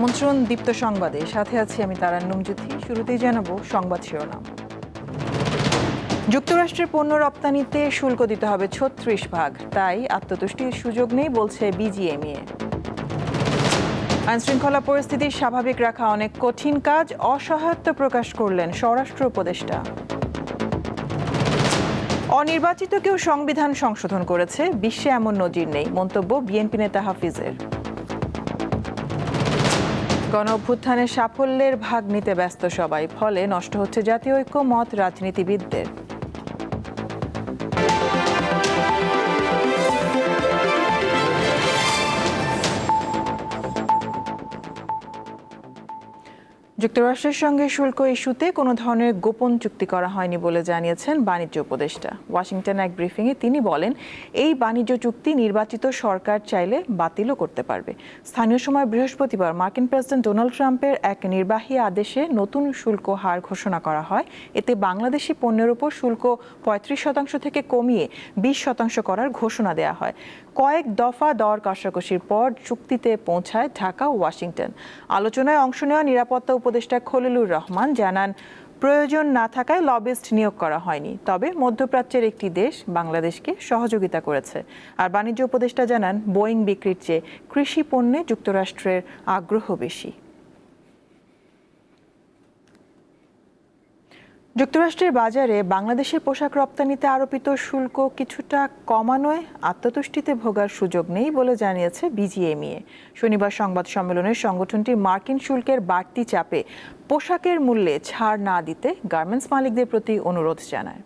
আমন্ত্রণ দীপ্ত সংবাদে। সাথে আছি আমি তারান্নুম জুথি শুরুতেই জানাব সংবাদ শিরোনাম। যুক্তরাষ্ট্রের পণ্য রপ্তানিতে শুল্ক দিতে হবে ছত্রিশ ভাগ। তাই আত্মতুষ্টির সুযোগ নেই বলছে বিজিএমইএ আইনশৃঙ্খলা পরিস্থিতি স্বাভাবিক রাখা অনেক কঠিন কাজ, অসহায়ত্ব প্রকাশ করলেন স্বরাষ্ট্র উপদেষ্টা। অনির্বাচিত কেউ সংবিধান সংশোধন করেছে, বিশ্বে এমন নজির নেই, মন্তব্য বিএনপি নেতা হাফিজের। গণ অভ্যুত্থানের সাফল্যের ভাগ নিতে ব্যস্ত সবাই ফলে নষ্ট হচ্ছে জাতীয় ঐক্য মত রাজনীতিবিদদের। যুক্তরাষ্ট্রের সঙ্গে শুল্ক ইস্যুতে কোনো ধরনের গোপন চুক্তি করা হয়নি বলে জানিয়েছেন বাণিজ্য উপদেষ্টা। ওয়াশিংটনে এক ব্রিফিংয়ে তিনি বলেন, এই বাণিজ্য চুক্তি নির্বাচিত সরকার চাইলে বাতিলও করতে পারবে। স্থানীয় সময় বৃহস্পতিবার মার্কিন প্রেসিডেন্ট ডোনাল্ড ট্রাম্পের এক নির্বাহী আদেশে নতুন শুল্ক হার ঘোষণা করা হয়। এতে বাংলাদেশি পণ্যের উপর শুল্ক পঁয়ত্রিশ শতাংশ থেকে কমিয়ে বিশ শতাংশ করার ঘোষণা দেওয়া হয়। কয়েক দফা দর কষাকষির পর চুক্তিতে পৌঁছায় ঢাকা ও ওয়াশিংটন। আলোচনায় অংশ নেওয়া নিরাপত্তা উপদেষ্টা খলিলুর রহমান জানান, প্রয়োজন না থাকায় লবিস্ট নিয়োগ করা হয়নি। তবে মধ্যপ্রাচ্যের একটি দেশ বাংলাদেশকে সহযোগিতা করেছে। আর বাণিজ্য উপদেষ্টা জানান, বোয়িং বিক্রির চেয়ে কৃষি পণ্যে যুক্তরাষ্ট্রের আগ্রহ বেশি। যুক্তরাষ্ট্রের বাজারে বাংলাদেশের পোশাক রপ্তানিতে আরোপিত শুল্ক কিছুটা কমানোয় আত্মতুষ্টিতে ভোগার সুযোগ নেই বলে জানিয়েছে বিজিএমইএ। শনিবার সংবাদ সম্মেলনে সংগঠনটি মার্কিন শুল্কের বাড়তি চাপে পোশাকের মূল্যে ছাড় না দিতে গার্মেন্টস মালিকদের প্রতি অনুরোধ জানায়।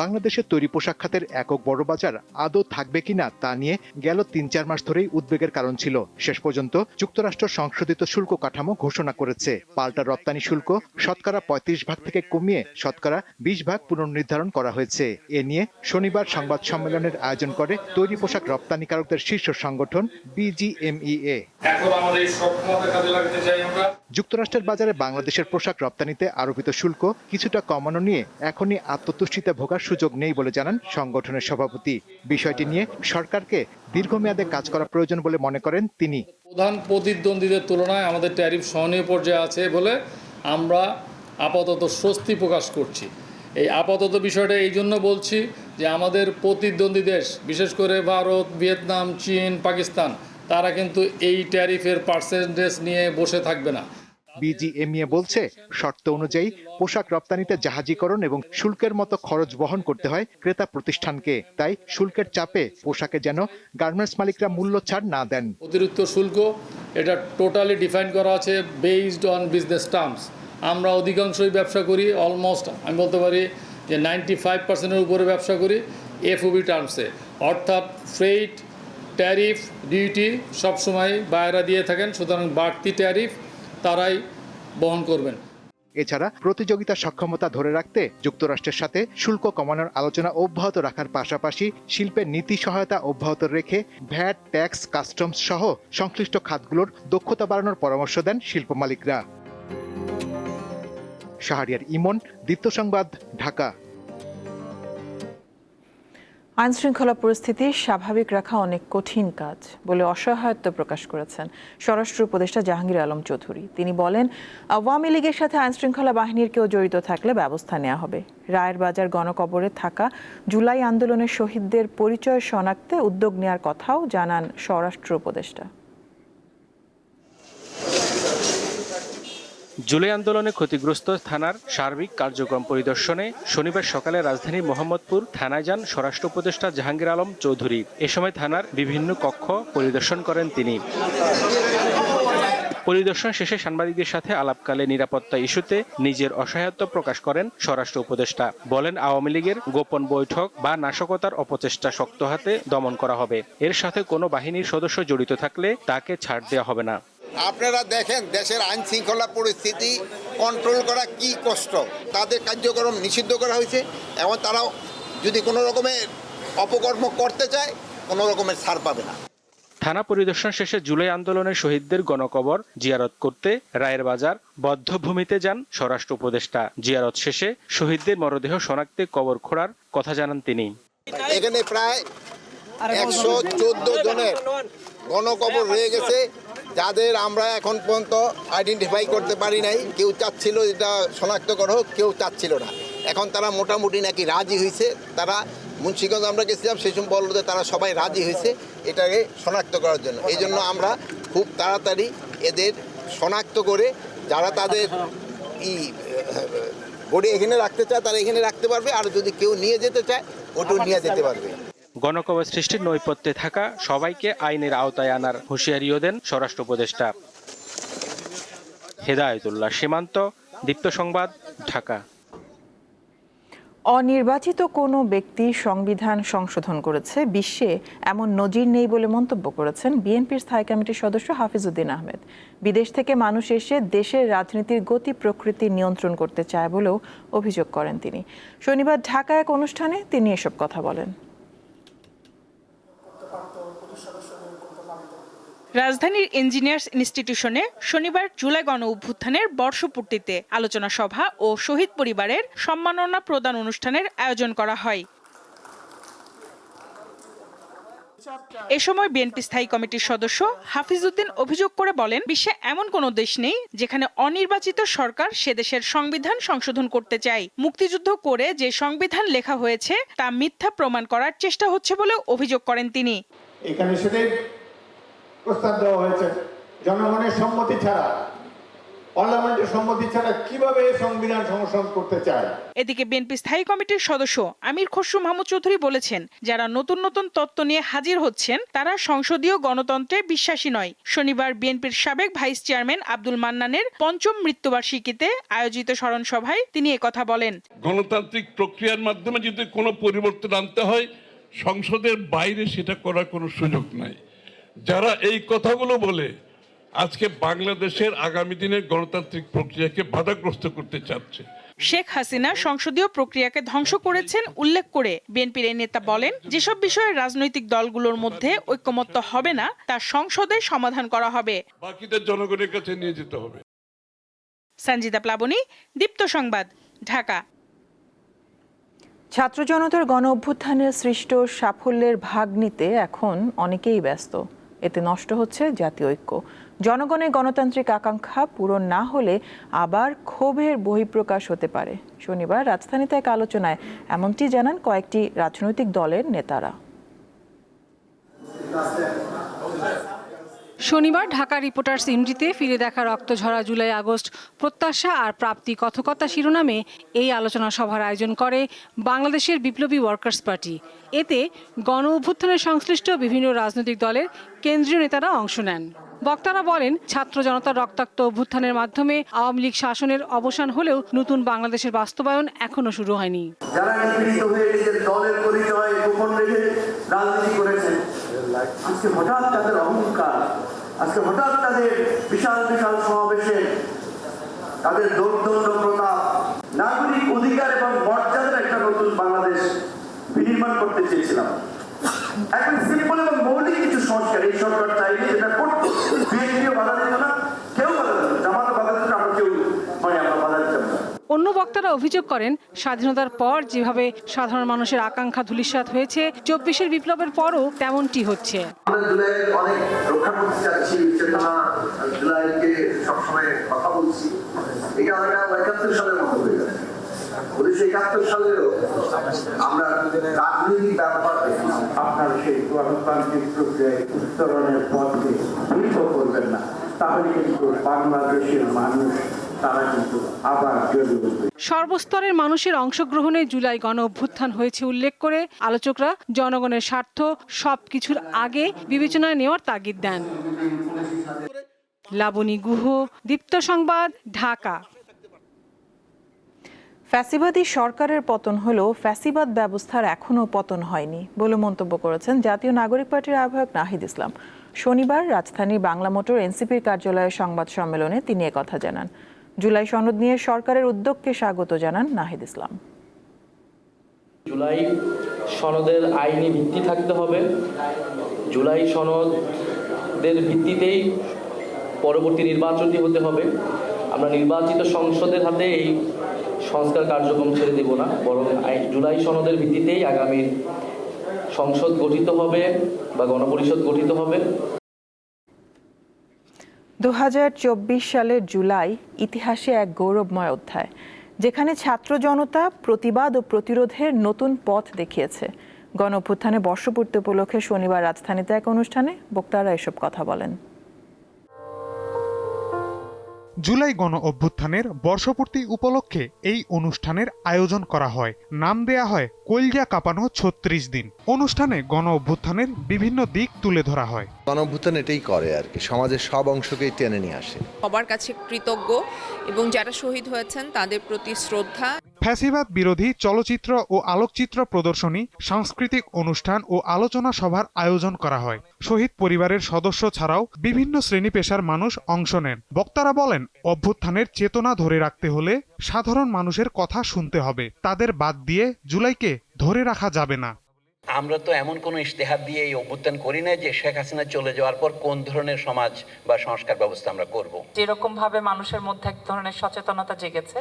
বাংলাদেশের তৈরি পোশাক খাতের একক বড় বাজার আদৌ থাকবে কিনা তা নিয়ে গেল তিন চার মাস ধরেই উদ্বেগের কারণ ছিল। শেষ পর্যন্ত যুক্তরাষ্ট্র সংশোধিত শুল্ক কাঠামো ঘোষণা করেছে। পাল্টা রপ্তানি শুল্ক শতকরা পঁয়ত্রিশ ভাগ থেকে কমিয়ে শতকরা বিশ ভাগ পুনর্নির্ধারণ করা হয়েছে। এ নিয়ে শনিবার সংবাদ সম্মেলনের আয়োজন করে তৈরি পোশাক রপ্তানিকারকদের শীর্ষ সংগঠন বিজিএমইএ। এখন আমাদের এই সক্ষমতা কাজে লাগাতে চাই আমরা। যুক্তরাষ্ট্রের বাজারে বাংলাদেশের পোশাক রপ্তানিতে আরোপিত শুল্ক কিছুটা কমানো নিয়ে এখনই আত্মতুষ্টিতে ভোগার সুযোগ নেই বলে জানান সংগঠনের সভাপতি। বিষয়টি নিয়ে সরকারকে দীর্ঘমেয়াদে কাজ করা প্রয়োজন বলে মনে করেন তিনি। প্রধান প্রতিদ্বন্দ্বীদের তুলনায় আমাদের ট্যারিফ সহনীয় পর্যায়ে আছে বলে আমরা আপাতত স্বস্তি প্রকাশ করছি। এই আপাতত বিষয়টা এই জন্য বলছি যে আমাদের প্রতিদ্বন্দ্বী দেশ বিশেষ করে ভারত ভিয়েতনাম চীন পাকিস্তান তারা কিন্তু এই ট্যারিফের পার্সেন্টেজ নিয়ে বসে থাকবে না। বিজিএমইএ বলছে শর্ত অনুযায়ী পোশাক রপ্তানিতে জাহাজীকরণ এবং শুল্কের মতো খরচ বহন করতে হয় ক্রেতা প্রতিষ্ঠানকে। তাই শুল্কের চাপে পোশাকে যেন গার্মেন্টস মালিকরা মূল্য ছাড় না দেন। অতিরিক্ত শুল্ক এটা টোটালি ডিফাইন করা আছে বেসড অন বিজনেস টার্মস আমরা অধিকাংশই ব্যবসা করি অলমোস্ট আমি বলতে পারি যে নাইনটি ফাইভ পার্সেন্টের উপরে ব্যবসা করি এফ এফওবি টার্মসে অর্থাৎ ফ্রেট ট্যারিফ ডিউটি সবসময় বাইরা দিয়ে থাকেন, সুতরাং বাড়তি ট্যারিফ তারাই বহন করবেন। এছাড়া প্রতিযোগিতা সক্ষমতা ধরে রাখতে যুক্তরাষ্ট্রের সাথে শুল্ক কমানোর আলোচনা অব্যাহত রাখার পাশাপাশি শিল্পের নীতি সহায়তা অব্যাহত রেখে ভ্যাট, ট্যাক্স, কাস্টমস সহ সংশ্লিষ্ট খাতগুলোর দক্ষতা বাড়ানোর পরামর্শ দেন শিল্প মালিকরা। শাহরিয়ার ইমন, দীপ্ত সংবাদ, ঢাকা। আইন শৃঙ্খলা পরিস্থিতি স্বাভাবিক রাখা অনেক কঠিন কাজ বলে অসহায়ত্ব প্রকাশ করেছেন স্বরাষ্ট্র উপদেষ্টা জাহাঙ্গীর আলম চৌধুরী। তিনি বলেন, আওয়ামী লীগের সাথে আইন শৃঙ্খলা বাহিনীর কেউ জড়িত থাকলে ব্যবস্থা নেওয়া হবে। রায়ের বাজার গণকবরে থাকা জুলাই আন্দোলনের শহীদদের পরিচয় শনাক্তে উদ্যোগ নেওয়ার কথাও জানান স্বরাষ্ট্র উপদেষ্টা। জুলাই আন্দোলনে ক্ষতিগ্রস্ত থানার সার্বিক কার্যক্রম পরিদর্শনে শনিবার সকালে রাজধানী মোহাম্মদপুর থানায় যান স্বরাষ্ট্র উপদেষ্টা জাহাঙ্গীর আলম চৌধুরী। এ সময় থানার বিভিন্ন কক্ষ পরিদর্শন করেন তিনি। পরিদর্শন শেষে সাংবাদিকদের সাথে আলাপকালে নিরাপত্তা ইস্যুতে নিজের অসহায়ত্ব প্রকাশ করেন স্বরাষ্ট্র উপদেষ্টা। বলেন, আওয়ামী লীগের গোপন বৈঠক বা নাশকতার অপচেষ্টা শক্ত হাতে দমন করা হবে। এর সাথে কোনো বাহিনীর সদস্য জড়িত থাকলে তাকে ছাড় দেওয়া হবে না। আপনারা দেখেন দেশের আইন শৃঙ্খলা পরিস্থিতি কন্ট্রোল করা কি কষ্ট? তাদের কার্যক্রম নিষিদ্ধ করা হয়েছে এবং তারাও যদি কোনো রকমের অপকর্ম করতে চায় কোনো রকমের ছাড় পাবে না। থানা পরিদর্শন শেষে জুলাই আন্দোলনের শহীদদের গণকবর জিয়ারত করতে রায়ের বাজার বদ্ধভূমিতে যান স্বরাষ্ট্র উপদেষ্টা। জিয়ারত শেষে শহীদদের মরদেহ শনাক্তে কবর খোঁড়ার কথা জানান তিনি। এখানে প্রায় একশো চোদ্দ জনের গণকবর রয়ে গেছে। যাদের আমরা এখন পর্যন্ত আইডেন্টিফাই করতে পারি নাই, কেউ চাচ্ছিল এটা শনাক্ত করা হোক কেউ চাচ্ছিল না। এখন তারা মোটামুটি নাকি রাজি হয়েছে তারা মুন্সিগঞ্জ আমরা গেছিলাম, সেই সময় বলল তারা সবাই রাজি হয়েছে এটাকে শনাক্ত করার জন্য। এই জন্য আমরা খুব তাড়াতাড়ি এদের শনাক্ত করে যারা তাদের ই বডি এখানে রাখতে চায়, তারা এখানে রাখতে পারবে, আর যদি কেউ নিয়ে যেতে চায়, ওটাও নিয়ে যেতে পারবে। গণকবর সৃষ্টির নৈপথ্যে থাকা সবাইকে আইনের আওতায় আনার হুঁশিয়ারিও দেন স্বরাষ্ট্র উপদেষ্টা। হেদায়তুল্লাহ, সীমান্ত, দীপ্ত সংবাদ, ঢাকা। অনির্বাচিত কোনো ব্যক্তি সংবিধান সংশোধন করেছে বিশ্বে এমন নজির নেই বলে মন্তব্য করেছেন বিএনপির স্থায়ী কমিটির সদস্য হাফিজউদ্দিন আহমেদ। বিদেশ থেকে মানুষ এসে দেশের রাজনীতির গতি প্রকৃতি নিয়ন্ত্রণ করতে চায় বলেও অভিযোগ করেন তিনি। শনিবার ঢাকায় এক অনুষ্ঠানে তিনি এসব কথা বলেন। রাজধানীর ইঞ্জিনিয়ার্স ইনস্টিটিউশনে শনিবার জুলাই গণ অভ্যুত্থানের বর্ষপূর্তিতে আলোচনা সভা ও শহীদ পরিবারের সম্মাননা প্রদান অনুষ্ঠানের আয়োজন করা হয়। এ সময় বিএনপি স্থায়ী কমিটির সদস্য হাফিজউদ্দিন অভিযোগ করে বলেন, বিশ্বে এমন কোনো দেশ নেই যেখানে অনির্বাচিত সরকার সে দেশের সংবিধান সংশোধন করতে চায়। মুক্তিযুদ্ধ করে যে সংবিধান লেখা হয়েছে তা মিথ্যা প্রমাণ করার চেষ্টা হচ্ছে বলে অভিযোগ করেন তিনি। এখানে সেটাই প্রস্তাব দেওয়া হয়েছে। জনগণের সম্মতি ছাড়া পার্লামেন্টের সম্মতি ছাড়া কীভাবে সংবিধান সংশোধন করতে চায়? এদিকে বিএনপি স্থায়ী কমিটির সদস্য আমির খসরু মাহমুদ চৌধুরী বলেছেন যারা নতুন নতুন তত্ত্ব নিয়ে হাজির হচ্ছেন তারা সংসদীয় গণতন্ত্রে বিশ্বাসী নয়। শনিবার বিএনপির সাবেক ভাইস চেয়ারম্যান আব্দুল মান্নানের পঞ্চম মৃত্যুবার্ষিকীতে আয়োজিত স্মরণ সভায় তিনি একথা বলেন। গণতান্ত্রিক প্রক্রিয়ার মাধ্যমে যদি কোনো পরিবর্তন আনতে হয় সংসদের বাইরে সেটা করার কোনো সুযোগ নাই। যারা এই কথাগুলো বলে আজকে বাংলাদেশের আগামী দিনের গণতান্ত্রিক প্রক্রিয়াকে বাধাগ্রস্ত করতে চাচ্ছে। শেখ হাসিনা সংসদীয় প্রক্রিয়াকে ধ্বংস করেছেন উল্লেখ করে বিএনপির এই নেতা বলেন যেসব বিষয়ে রাজনৈতিক দলগুলোর মধ্যে ঐক্যমত্য হবে না তা সংসদে সমাধান করা হবে। বাকিটা জনগণের কাছে নিয়ে যেতে হবে। সঞ্জিতা প্লাবনী দীপ্ত সংবাদ ঢাকা। ছাত্র জনতার গণ অভ্যুত্থানের সৃষ্ট সাফল্যের ভাগ নিতে এখন অনেকেই ব্যস্ত। এতে নষ্ট হচ্ছে জাতীয় ঐক্য। জনগণের গণতান্ত্রিক আকাঙ্ক্ষা পূরণ না হলে আবার ক্ষোভের বহিঃপ্রকাশ হতে পারে। শনিবার রাজধানীতে এক আলোচনায় এমনটি জানান কয়েকটি রাজনৈতিক দলের নেতারা। শনিবার ঢাকা রিপোর্টার্স ইউনিটিতে ফিরে দেখা রক্তঝরা জুলাই আগস্ট প্রত্যাশা আর প্রাপ্তি কথকতা শিরোনামে এই আলোচনা সভার আয়োজন করে বাংলাদেশের বিপ্লবী ওয়ার্কার্স পার্টি। এতে গণ অভ্যুত্থানের সংশ্লিষ্ট বিভিন্ন রাজনৈতিক দলের কেন্দ্রীয় নেতারা অংশ নেন। বক্তারা বলেন, ছাত্র জনতার রক্তাক্ত অভ্যুত্থানের মাধ্যমে আওয়ামী লীগ শাসনের অবসান হলেও নতুন বাংলাদেশের বাস্তবায়ন এখনও শুরু হয়নি। হয়ে রাজনীতি হঠাৎ তাদের অহংকার। আজকে হঠাৎ তাদের বিশাল বিশাল সমাবেশে তাদের দৌর্দণ্ড প্রতাপ, নাগরিক অধিকার এবং মর্যাদার একটা নতুন বাংলাদেশ বিনির্মাণ করতে চেয়েছিলাম। এখন সিম্পল এবং মৌলিক কিছু সংস্কার, এই সরকার চাইলে যেটা করতো, বিএনপিও বাধা দিত না কেউ বাধা দিত না জামাতও বাধা দিত না আমরা কেউ মানে আমরা বাধা দিতাম না অন্য বক্তারা অভিযোগ করেন স্বাধীনতার পর যেভাবে সাধারণ মানুষের আকাঙ্ক্ষা ধূলিসাৎ হয়েছে চব্বিশের বিপ্লবের পরও তেমনটি হচ্ছে। উনিশশো একাত্তর সালেরও আমরা রাজনৈতিক আপনার সেই গণতান্ত্রিক প্রক্রিয়ায় উত্তরণের পথে ভূমিত করবেন না। তাহলে কিন্তু বাংলাদেশের মানুষ সর্বস্তরের মানুষের অংশগ্রহণে জুলাই গণ অভ্যুত্থান হয়েছে উল্লেখ করে আলোচকরা জনগণের স্বার্থ সবকিছুর আগে বিবেচনায় নেওয়ার তাগিদ দেন। লাবণী গুহ, দীপ্ত সংবাদ, ঢাকা। ফ্যাসিবাদী সরকারের পতন হলেও ফ্যাসিবাদ ব্যবস্থার এখনও পতন হয়নি বলে মন্তব্য করেছেন জাতীয় নাগরিক পার্টির আহ্বায়ক নাহিদ ইসলাম। শনিবার রাজধানীর বাংলা মোটর এনসিপির কার্যালয়ে সংবাদ সম্মেলনে তিনি একথা জানান। জুলাই সনদ নিয়ে সরকারের উদ্যোগকে স্বাগত জানান নাহিদ ইসলাম। জুলাই সনদের আইনি ভিত্তি থাকতে হবে। জুলাই সনদের ভিত্তিতেই পরবর্তী নির্বাচনটি হতে হবে। আমরা নির্বাচিত সংসদের হাতে এই সংস্কার কার্যক্রম ছেড়ে দেব না, বরং জুলাই সনদের ভিত্তিতেই আগামী সংসদ গঠিত হবে বা গণপরিষদ গঠিত হবে। দু হাজার চব্বিশ সালের জুলাই ইতিহাসে এক গৌরবময় অধ্যায়, যেখানে ছাত্র জনতা প্রতিবাদ ও প্রতিরোধের নতুন পথ দেখিয়েছে। গণ অভ্যুত্থানে বর্ষপূর্তি উপলক্ষে শনিবার রাজধানীতে এক অনুষ্ঠানে বক্তারা এসব কথা বলেন। জুলাই গণ অভ্যুত্থানের বর্ষপূর্তি উপলক্ষে এই অনুষ্ঠানের আয়োজন করা হয়। নাম দেয়া হয় কলজা কাঁপানো ছত্রিশ দিন। অনুষ্ঠানে গণ অভ্যুত্থানের বিভিন্ন দিক তুলে ধরা হয়। গণ অভ্যুত্থান এটাই করে আর কি সমাজের সব অংশকেই টেনে নিয়ে আসে। সবার কাছে কৃতজ্ঞ এবং যারা শহীদ হয়েছেন তাদের প্রতি শ্রদ্ধা। ফ্যাসিবাদ বিরোধী চলচ্চিত্র ও আলোকচিত্র প্রদর্শনী, সাংস্কৃতিক অনুষ্ঠান ও আলোচনা সভার আয়োজন করা হয়। শহীদ পরিবারের সদস্য ছাড়াও বিভিন্ন শ্রেণি পেশার মানুষ অংশ নেন। বক্তারা বলেন, অভ্যুত্থানের চেতনা ধরে রাখতে হলে সাধারণ মানুষের কথা শুনতে হবে। তাদের বাদ দিয়ে জুলাইকে ধরে রাখা যাবে না। আমরা তো এমন কোনো ইশতেহার দিয়ে এই অভ্যুত্থান করি না যে শেখ হাসিনা চলে যাওয়ার পর কোন ধরনের সমাজ বা সংস্কার ব্যবস্থা আমরা করব। যেরকম ভাবে মানুষের মধ্যে এক ধরনের সচেতনতা জেগেছে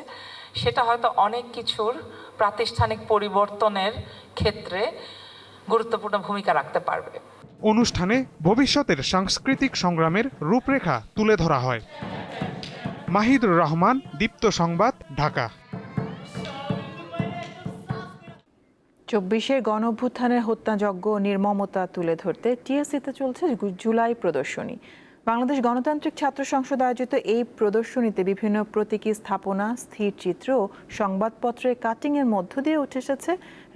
সেটা হয়তো অনেক কিছুর প্রাতিষ্ঠানিক পরিবর্তনের ক্ষেত্রে গুরুত্বপূর্ণ ভূমিকা রাখতে পারবে। অনুষ্ঠানে ভবিষ্যতের সাংস্কৃতিক সংগ্রামের রূপরেখা তুলে ধরা হয়। মাহিদুর রহমান দীপ্ত সংবাদ ঢাকা। চব্বিশের গণ অভ্যুত্থানের হত্যাযজ্ঞ নির্মমতা তুলে ধরতে টিএসসিতে চলছে জুলাই প্রদর্শনী। বাংলাদেশ গণতান্ত্রিক ছাত্র সংসদ আয়োজিত এই প্রদর্শনীতে বিভিন্ন প্রতীকী স্থাপনা, স্থির চিত্র ও সংবাদপত্রের কাটিংয়ের মধ্য দিয়ে উঠে এসেছে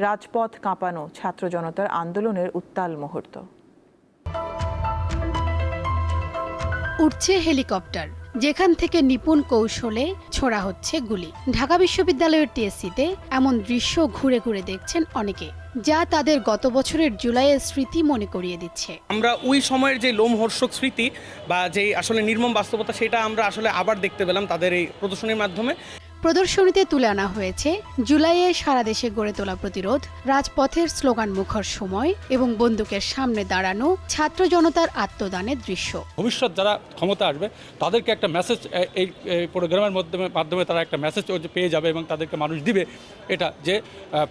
রাজপথ কাঁপানো ছাত্র জনতার আন্দোলনের উত্তাল মুহূর্ত। উঠছে হেলিকপ্টার। যেখান থেকে নিপুণ কৌশলে ছোড়া হচ্ছে গুলি। ঢাকা বিশ্ববিদ্যালয়ের টিএসসিতে এমন দৃশ্য ঘুরে ঘুরে দেখছেন অনেকে, যা তাদের গত বছরের জুলাইয়ের স্মৃতি মনে করিয়ে দিচ্ছে। আমরা ওই সময়ের যে লোমহর্ষক স্মৃতি বা যে আসলে নির্মম বাস্তবতা, সেটা আমরা আসলে আবার দেখতে পেলাম তাদের এই প্রদর্শনীর মাধ্যমে। প্রদর্শনীতে তুলে আনা হয়েছে জুলাইয়ে সারা দেশে গড়ে তোলা প্রতিরোধ রাজপথের স্লোগান মুখর সময় এবং বন্দুকের সামনে দাঁড়ানো ছাত্র জনতার আত্মদানের দৃশ্য। ভবিষ্যৎ যারা ক্ষমতা আসবে তাদেরকে একটা মেসেজ এই প্রোগ্রামের মাধ্যমে মাধ্যমে তারা একটা মেসেজ পেয়ে যাবে এবং তাদেরকে মানুষ দিবে এটা যে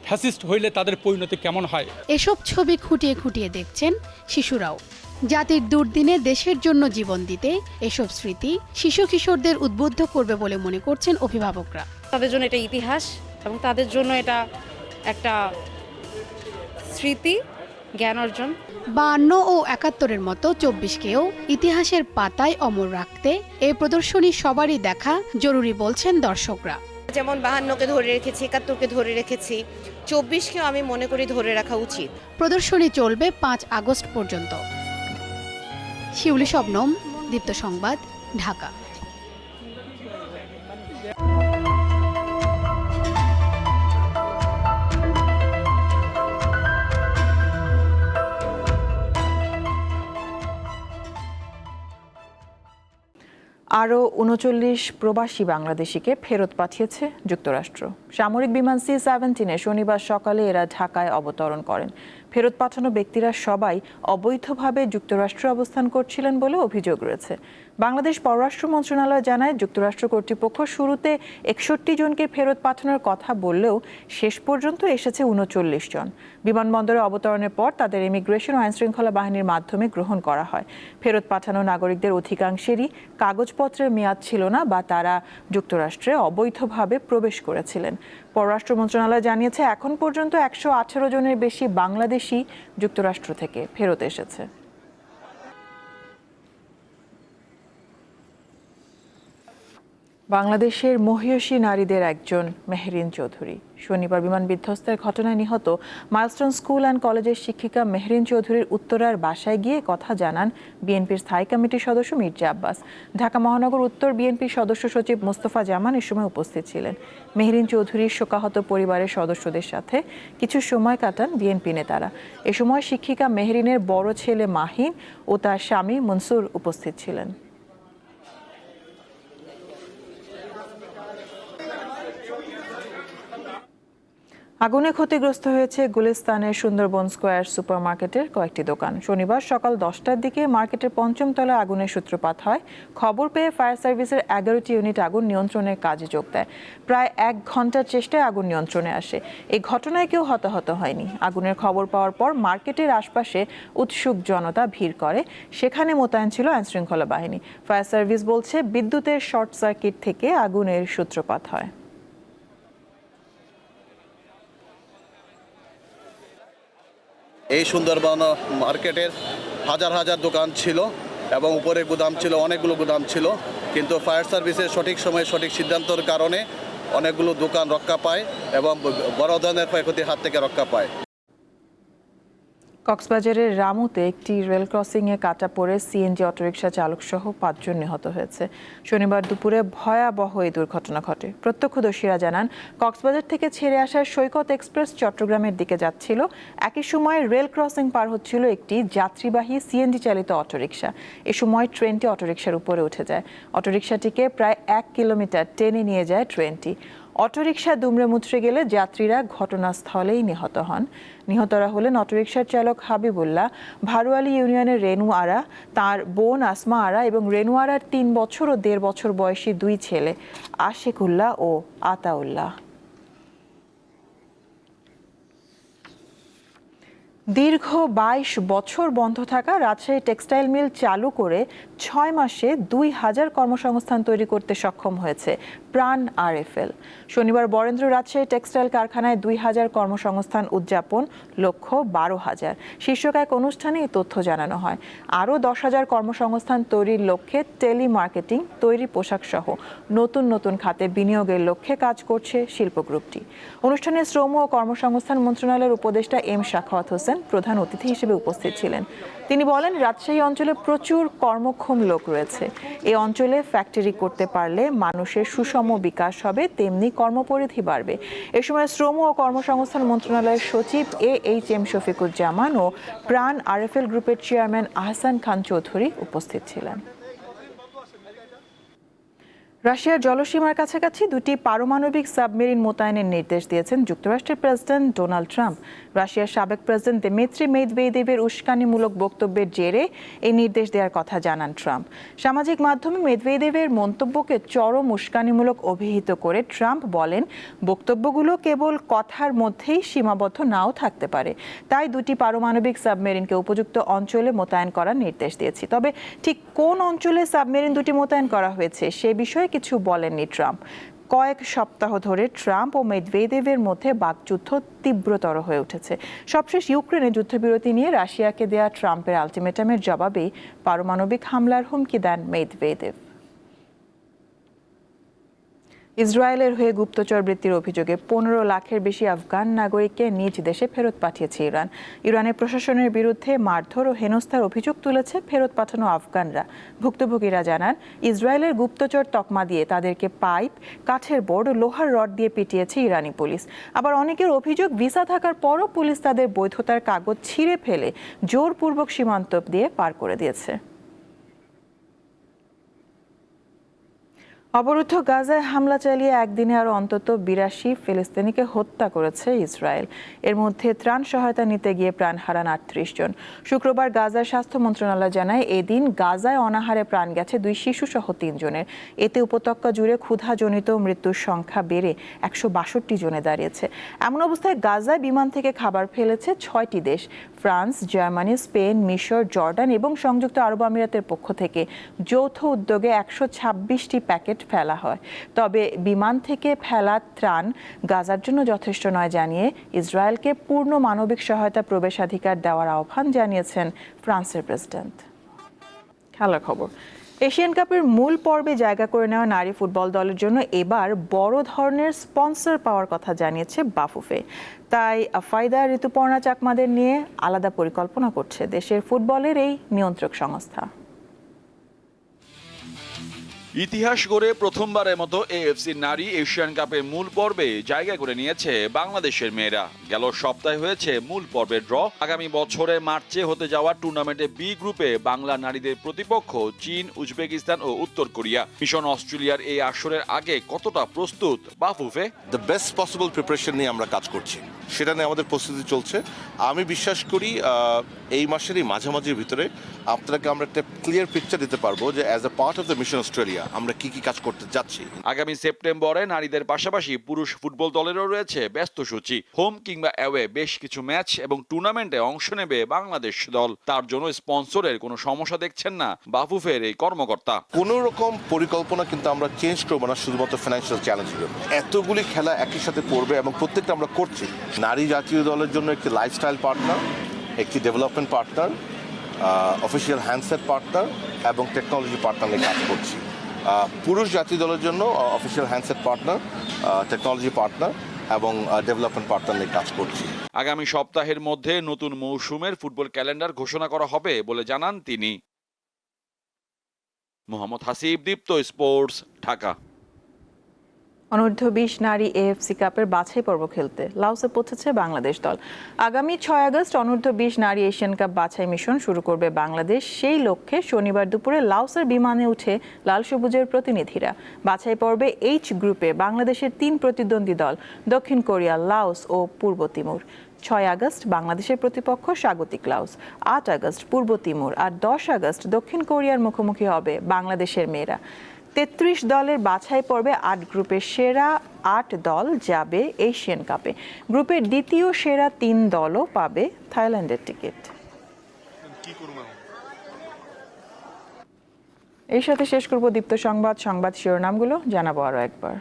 ফ্যাসিস্ট হইলে তাদের পরিণতি কেমন হয়। এসব ছবি খুঁটিয়ে খুঁটিয়ে দেখছেন শিশুরাও। জাতির দুর্দিনে দেশের জন্য জীবন দিতে এসব স্মৃতি শিশু কিশোরদের উদ্বুদ্ধ করবে বলে মনে করছেন অভিভাবকরা। তাদের জন্য এটা ইতিহাস এবং তাদের জন্য এটা একটা স্মৃতি জ্ঞান অর্জন। বান্ন ও একাত্তরের মতো চব্বিশকেও ইতিহাসের পাতায় অমর রাখতে এই প্রদর্শনী সবারই দেখা জরুরি বলছেন দর্শকরা। যেমন বাহান্নকে ধরে রেখেছি একাত্তরকে ধরে রেখেছি চব্বিশকেও আমি মনে করি ধরে রাখা উচিত। প্রদর্শনী চলবে পাঁচ আগস্ট পর্যন্ত। শিউলি শবনম, দীপ্ত সংবাদ, ঢাকা। আরও উনচল্লিশ প্রবাসী বাংলাদেশিকে ফেরত পাঠিয়েছে যুক্তরাষ্ট্র। সামরিক বিমান সি সেভেন্টিনে শনিবার সকালে এরা ঢাকায় অবতরণ করেন। ফেরত পাঠানো ব্যক্তিরা সবাই অবৈধভাবে যুক্তরাষ্ট্রে অবস্থান করছিলেন বলে অভিযোগ রয়েছে। বাংলাদেশ পররাষ্ট্র মন্ত্রণালয় জানায়, যুক্তরাষ্ট্র কর্তৃপক্ষ শুরুতে একষট্টি জনকে ফেরত পাঠানোর কথা বললেও শেষ পর্যন্ত এসেছে উনচল্লিশ জন। বিমানবন্দরে অবতরণের পর তাদের ইমিগ্রেশন ও আইনশৃঙ্খলা বাহিনীর মাধ্যমে গ্রহণ করা হয়। ফেরত পাঠানো নাগরিকদের অধিকাংশেরই কাগজপত্রের মেয়াদ ছিল না বা তারা যুক্তরাষ্ট্রে অবৈধভাবে প্রবেশ করেছিলেন। পররাষ্ট্র মন্ত্রণালয় জানিয়েছে, এখন পর্যন্ত একশো আঠেরো জনের বেশি বাংলাদেশি যুক্তরাষ্ট্র থেকে ফেরত এসেছে। বাংলাদেশের মহিয়সী নারীদের একজন মেহরিন চৌধুরী। শনিবার বিমান বিধ্বস্তের ঘটনায় নিহত মাইলস্টোন স্কুল অ্যান্ড কলেজের শিক্ষিকা মেহরিন চৌধুরীর উত্তরার বাসায় গিয়ে কথা জানান বিএনপির স্থায়ী কমিটির সদস্য মির্জা আব্বাস। ঢাকা মহানগর উত্তর বিএনপির সদস্য সচিব মোস্তফা জামান এ সময় উপস্থিত ছিলেন। মেহরিন চৌধুরীর শোকাহত পরিবারের সদস্যদের সাথে কিছু সময় কাটান বিএনপি নেতারা। এ সময় শিক্ষিকা মেহরিনের বড় ছেলে মাহিন ও তার স্বামী মনসুর উপস্থিত ছিলেন। আগুনে ক্ষতিগ্রস্ত হয়েছে গুলিস্তানের সুন্দরবন স্কোয়ার সুপারমার্কেটের কয়েকটি দোকান। শনিবার সকাল দশটার দিকে মার্কেটের পঞ্চম তলায় আগুনের সূত্রপাত হয়। খবর পেয়ে ফায়ার সার্ভিসের এগারোটি ইউনিট আগুন নিয়ন্ত্রণের কাজে যোগ দেয়। প্রায় এক ঘণ্টার চেষ্টায় আগুন নিয়ন্ত্রণে আসে। এই ঘটনায় কেউ হতাহত হয়নি। আগুনের খবর পাওয়ার পর মার্কেটের আশপাশে উৎসুক জনতা ভিড় করে। সেখানে মোতায়েন ছিল আইনশৃঙ্খলা বাহিনী। ফায়ার সার্ভিস বলছে, বিদ্যুতের শর্ট সার্কিট থেকে আগুনের সূত্রপাত হয়। এই সুন্দরবন মার্কেটের হাজার হাজার দোকান ছিল এবং উপরে গুদাম ছিল, অনেকগুলো গুদাম ছিল। কিন্তু ফায়ার সার্ভিসের সঠিক সময়ে সঠিক সিদ্ধান্তর কারণে অনেকগুলো দোকান রক্ষা পায় এবং বড় ধরনের ক্ষয়ক্ষতির হাত থেকে রক্ষা পায়। কক্সবাজারের রামুতে একটি রেল ক্রসিংয়ে কাটা পড়ে সিএনজি অটোরিকশা চালক সহ পাঁচজন নিহত হয়েছে। শনিবার দুপুরে ভয়াবহ এই দুর্ঘটনা ঘটে। প্রত্যক্ষদর্শীরা জানান, কক্সবাজার থেকে ছেড়ে আসার সৈকত এক্সপ্রেস চট্টগ্রামের দিকে যাচ্ছিল। একই সময় রেল ক্রসিং পার হচ্ছিল একটি যাত্রীবাহী সিএনজি চালিত অটোরিকশা। এ সময় ট্রেনটি অটোরিকশার উপরে উঠে যায়। অটোরিকশাটিকে প্রায় এক কিলোমিটার টেনে নিয়ে যায় ট্রেনটি। অটোরিকশা দুমড়ে মুচড়ে গেলে যাত্রীরা ঘটনাস্থলেই নিহত হন। নিহতরা হলেন অটোরিকশার চালক হাবিবুল্লাহ, ভারুয়ালি ইউনিয়নের রেনু আরা, তার বোন আসমা আরা এবং রেনু আরার তিন বছর ও দেড় বছর বয়সী দুই ছেলে আশিকুল্লাহ ও আতাউল্লাহ। দীর্ঘ বাইশ বছর বন্ধ থাকা রাজশাহী টেক্সটাইল মিল চালু করে ছয় মাসে দুই হাজার কর্মসংস্থান তৈরি করতে সক্ষম হয়েছে। প্রাণ আরএফএল। শনিবার বরেন্দ্র রাজশাহী টেক্সটাইল কারখানায় দুই হাজার কর্মসংস্থান উদযাপন, লক্ষ্য বারো হাজার। শীর্ষক এক অনুষ্ঠানে এই তথ্য জানানো হয়। আরও দশ হাজার কর্মসংস্থান তৈরির লক্ষ্যে টেলি মার্কেটিং তৈরি পোশাক সহ নতুন নতুন খাতে বিনিয়োগের লক্ষ্যে কাজ করছে শিল্প গ্রুপটি। অনুষ্ঠানে শ্রম ও কর্মসংস্থান মন্ত্রণালয়ের উপদেষ্টা এম শাখাওয়াত হোসেন প্রধান অতিথি হিসেবে উপস্থিত ছিলেন। তিনি বলেন, রাজশাহী অঞ্চলে প্রচুর কর্মক্ষম লোক রয়েছে। এই অঞ্চলে ফ্যাক্টরি করতে পারলে মানুষের সুষম বিকাশ হবে, তেমনি কর্মপরিধি বাড়বে। এ সময় শ্রম ও কর্মসংস্থান মন্ত্রণালয়ের সচিব এ এইচ এম শফিকুজ্জামান ও প্রাণ আরএফএল গ্রুপের চেয়ারম্যান আহসান খান চৌধুরী উপস্থিত ছিলেন। রাশিয়ার জলসীমার কাছাকাছি দুটি পারমাণবিক সাবমেরিন মোতায়েনের নির্দেশ দিয়েছেন যুক্তরাষ্ট্রের প্রেসিডেন্ট ডোনাল্ড ট্রাম্প। রাশিয়ার সাবেক প্রেসিডেন্ট দেমেত্রি মেদভেদেবের উস্কানিমূলক বক্তব্যের জেরে এই নির্দেশ দেওয়ার কথা জানান ট্রাম্প। সামাজিক মাধ্যমে মেদভেদেবের মন্তব্যকে চরম উস্কানিমূলক অভিহিত করে ট্রাম্প বলেন, বক্তব্যগুলো কেবল কথার মধ্যেই সীমাবদ্ধ নাও থাকতে পারে। তাই দুটি পারমাণবিক সাবমেরিনকে উপযুক্ত অঞ্চলে মোতায়েন করার নির্দেশ দিয়েছি। তবে ঠিক কোন অঞ্চলে সাবমেরিন দুটি মোতায়েন করা হয়েছে সে বিষয়ে কিছু বলেননি ট্রাম্প। কয়েক সপ্তাহ ধরে ট্রাম্প ও মেদভেদেবের মধ্যে বাকযুদ্ধ তীব্রতর হয়ে উঠেছে। সবশেষ ইউক্রেনে যুদ্ধবিরতি নিয়ে রাশিয়াকে দেয়া ট্রাম্পের আলটিমেটামের জবাবে পারমাণবিক হামলার হুমকি দেন মেদভেদেব ইসরায়েলের হয়ে গুপ্তচর বৃত্তির অভিযোগে পনেরো লাখের বেশি আফগান নাগরিককে নিজ দেশে ফেরত পাঠিয়েছে ইরান। ইরানের প্রশাসনের বিরুদ্ধে মারধর ও হেনস্থার অভিযোগ তুলেছে ফেরত পাঠানো আফগানরা। ভুক্তভোগীরা জানান, ইসরায়েলের গুপ্তচর তকমা দিয়ে তাদেরকে পাইপ, কাঠের বোর্ড লোহার রড দিয়ে পিটিয়েছে ইরানি পুলিশ। আবার অনেকের অভিযোগ, ভিসা থাকার পরও পুলিশ তাদের বৈধতার কাগজ ছিঁড়ে ফেলে, জোরপূর্বক সীমান্ত দিয়ে পার করে দিয়েছে। অবরুদ্ধ গাজায় হামলা চালিয়ে একদিনে আরও অন্তত বিরাশি ফিলিস্তিনিকে হত্যা করেছে ইসরায়েল। এর মধ্যে ত্রাণ সহায়তা নিতে গিয়ে প্রাণ হারান আটত্রিশ জন। শুক্রবার গাজার স্বাস্থ্য মন্ত্রণালয় জানায়, এদিন গাজায় অনাহারে প্রাণ গেছে দুই শিশু সহ তিনজনের এতে উপত্যকা জুড়ে ক্ষুধাজনিত মৃত্যুর সংখ্যা বেড়ে একশো বাষট্টি জনে দাঁড়িয়েছে। এমন অবস্থায় গাজায় বিমান থেকে খাবার ফেলেছে ছয়টি দেশ। ফ্রান্স, জার্মানি, স্পেন, মিশর, জর্ডান এবং সংযুক্ত আরব আমিরাতের পক্ষ থেকে যৌথ উদ্যোগে একশো ছাব্বিশটি প্যাকেট ফেলা হয়। তবে বিমান থেকে ফেলা ত্রাণ গাজার জন্য যথেষ্ট নয় জানিয়ে ইসরায়েলকে পূর্ণ মানবিক সহায়তা প্রবেশাধিকার দেওয়ার আহ্বান জানিয়েছেন ফ্রান্সের প্রেসিডেন্ট। খেলার খবর। এশিয়ান কাপের মূল পর্বে জায়গা করে নেওয়া নারী ফুটবল দলের জন্য এবার বড় ধরনের স্পন্সর পাওয়ার কথা জানিয়েছে বাফুফে। তাই ফায়দা ঋতুপর্ণা চাকমাদের নিয়ে আলাদা পরিকল্পনা করছে দেশের ফুটবলের এই নিয়ন্ত্রক সংস্থা। ইতিহাস গড়ে প্রথমবারের মতো এএফসি নারী এশিয়ান কাপের মূল পর্বে জায়গা করে নিয়েছে বাংলাদেশের মেয়েরা। গেল সপ্তাহে হয়েছে মূল পর্বের ড্র। আগামী বছরে মার্চে হতে যাওয়া টুর্নামেন্টে বি গ্রুপে বাংলা নারীদের প্রতিপক্ষ চীন, উজবেকিস্তান ও উত্তর কোরিয়া। মিশন অস্ট্রেলিয়ার এই আসরের আগে কতটা প্রস্তুত, Bafufe? The best possible preparation নিয়ে আমরা কাজ করছি। সেটা নিয়ে আমাদের প্রস্তুতি চলছে। আমি বিশ্বাস করি এই মাসেরই মাঝামাঝির ভিতরে আপনাকে আমরা একটা ক্লিয়ার পিকচার দিতে পারব যে as a part of the mission Australia আমরা কি কি কাজ করতে যাচ্ছি। আগামী সেপ্টেম্বরে নারীদের পাশাপাশি পুরুষ ফুটবল দলেরও রয়েছে ব্যস্ত সূচি। হোম কিংবা অ্যাওয়ে বেশ কিছু ম্যাচ এবং টুর্নামেন্টে অংশ নেবে বাংলাদেশ দল। তার জন্য স্পন্সরের কোনো সমস্যা দেখছেন না বাফুফের এই কর্মকর্তা। কোনো রকম পরিকল্পনা কিন্তু আমরা চেঞ্জ করব না শুধুমাত্র ফিনান্সিয়াল চ্যালেঞ্জের জন্য এতগুলি খেলা একই সাথে পড়বে এবং প্রত্যেকটা আমরা করছি। নারী জাতীয় দলের জন্য একটি লাইফস্টাইল পার্টনার একটি development partner official handset partner এবং টেকনোলজি পার্টনার নিয়ে কাজ করছি। পুরুষ জাতীয় দলের জন্য official handset partner technology partner এবং ডেভেলপমেন্ট পার্টনার নিয়ে কাজ করছি। আগামী সপ্তাহের মধ্যে নতুন মৌসুমের ফুটবল ক্যালেন্ডার ঘোষণা করা হবে বলে জানান তিনি। মোহাম্মদ হাসিব, দীপ্ত স্পোর্টস, ঢাকা। অনূর্ধ্ব বিশ নারী এএফসি কাপের বাছাই পর্ব খেলতে লাওসে পৌঁছেছে বাংলাদেশ দল। আগামী ছয় আগস্ট অনূর্ধ্ব বিশ নারী এশিয়ান কাপ বাছাই মিশন শুরু করবে বাংলাদেশ। সেই লক্ষ্যে শনিবার দুপুরে লাওসের বিমানে উঠে লাল সবুজের প্রতিনিধিরা। বাছাই পর্বে এইচ গ্রুপে বাংলাদেশের তিন প্রতিদ্বন্দ্বী দল, দক্ষিণ কোরিয়া, লাওস ও পূর্ব তিমুর। ছয় আগস্ট বাংলাদেশের প্রতিপক্ষ স্বাগতিক লাওস, আট আগস্ট পূর্ব তিমুর আর দশ আগস্ট দক্ষিণ কোরিয়ার মুখোমুখি হবে বাংলাদেশের মেয়েরা। তেত্রিশ দলের বাছাই পর্বে আট গ্রুপের সেরা আট দল যাবে এশিয়ান কাপে। গ্রুপের দ্বিতীয় সেরা তিন দলও পাবে থাইল্যান্ডের টিকিট। এই সাথে শেষ করব দীপ্ত সংবাদ সংবাদ শিরোনামগুলো জানাব আরও একবার।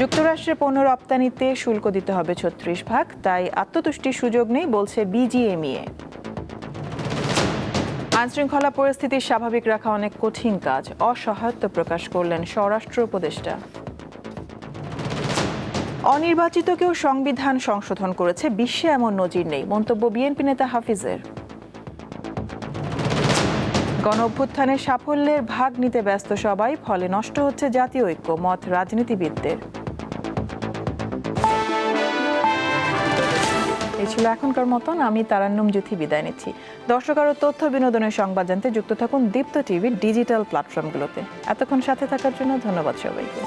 যুক্তরাষ্ট্রে পণ্য রপ্তানিতে শুল্ক দিতে হবে ছত্রিশ ভাগ তাই আত্মতুষ্টির সুযোগ নেই বলছে বিজিএমইএ। আইনশৃঙ্খলা পরিস্থিতি স্বাভাবিক রাখা অনেক কঠিন কাজ। অসহায়ত্ব প্রকাশ করলেন স্বরাষ্ট্র উপদেষ্টা। অনির্বাচিতকেও সংবিধান সংশোধন করেছে, বিশ্বে এমন নজির নেই, মন্তব্য বিএনপি নেতা হাফিজের। গণ অভ্যুত্থানের সাফল্যের ভাগ নিতে ব্যস্ত সবাই, ফলে নষ্ট হচ্ছে জাতীয় ঐক্য, মত রাজনীতিবিদদের। ছিল এখনকার মতন, আমি তারান্নুম জ্যোতি বিদায় নিচ্ছি। দর্শক আরও তথ্য বিনোদনের সংবাদ জানতে যুক্ত থাকুন দীপ্ত টিভির ডিজিটাল প্ল্যাটফর্মগুলোতে। এতক্ষণ সাথে থাকার জন্য ধন্যবাদ সবাইকে।